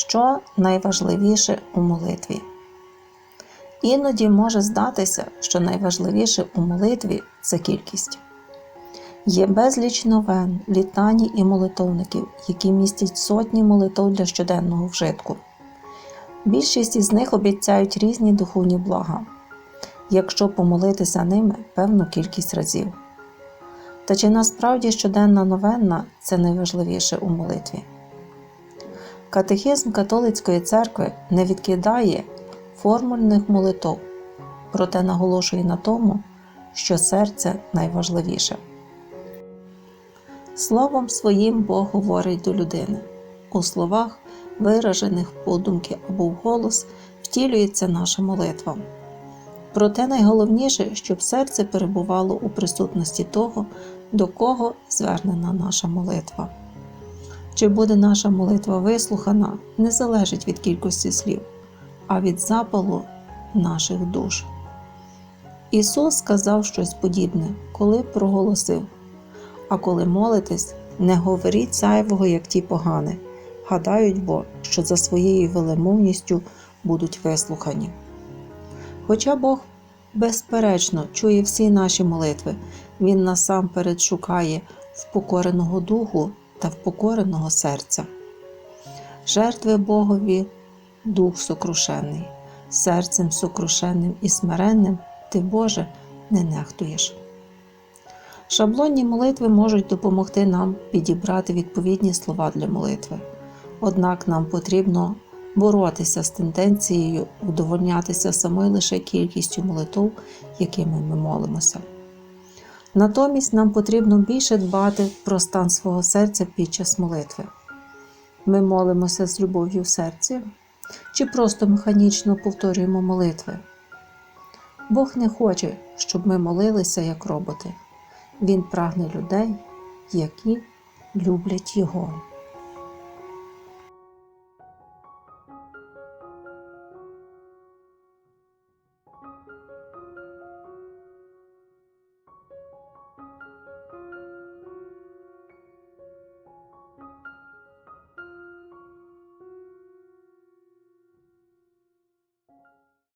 Що найважливіше у молитві? Іноді може здатися, що найважливіше у молитві це кількість. Є безліч новин, літані і молитовників, які містять сотні молитов для щоденного вжитку. Більшість із них обіцяють різні духовні блага, якщо помолитися ними певну кількість разів. Та чи насправді щоденна новенна це найважливіше у молитві? Катехізм католицької церкви не відкидає формульних молитов, проте наголошує на тому, що серце найважливіше. Словом своїм Бог говорить до людини. У словах, виражених подумки або вголос, втілюється наша молитва. Проте найголовніше, щоб серце перебувало у присутності того, до кого звернена наша молитва. Чи буде наша молитва вислухана, не залежить від кількості слів, а від запалу наших душ. Ісус сказав щось подібне, коли проголосив: А коли молитесь, не говоріть зайвого, як ті погани, гадають бо, що за своєю велемовністю будуть вислухані. Хоча Бог безперечно чує всі наші молитви, Він насамперед шукає впокореного духу та впокореного серця. Жертви Богові дух сокрушений, серцем сокрушенним і смиренним ти, Боже, не нехтуєш. Шаблонні молитви можуть допомогти нам підібрати відповідні слова для молитви. Однак нам потрібно боротися з тенденцією вдовольнятися самою лише кількістю молитв, якими ми молимося. Натомість нам потрібно більше дбати про стан свого серця під час молитви. Ми молимося з любов'ю в серці чи просто механічно повторюємо молитви. Бог не хоче, щоб ми молилися як роботи. Він прагне людей, які люблять Його.